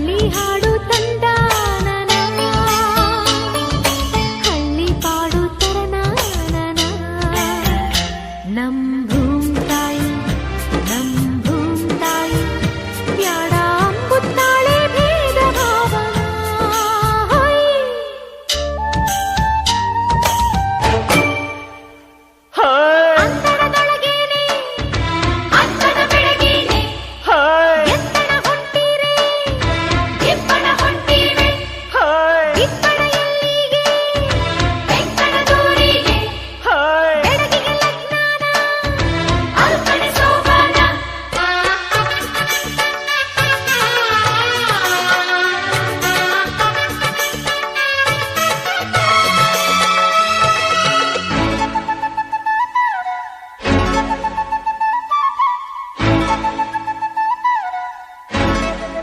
ಕಳ್ಳಿ ನಮ್ಮ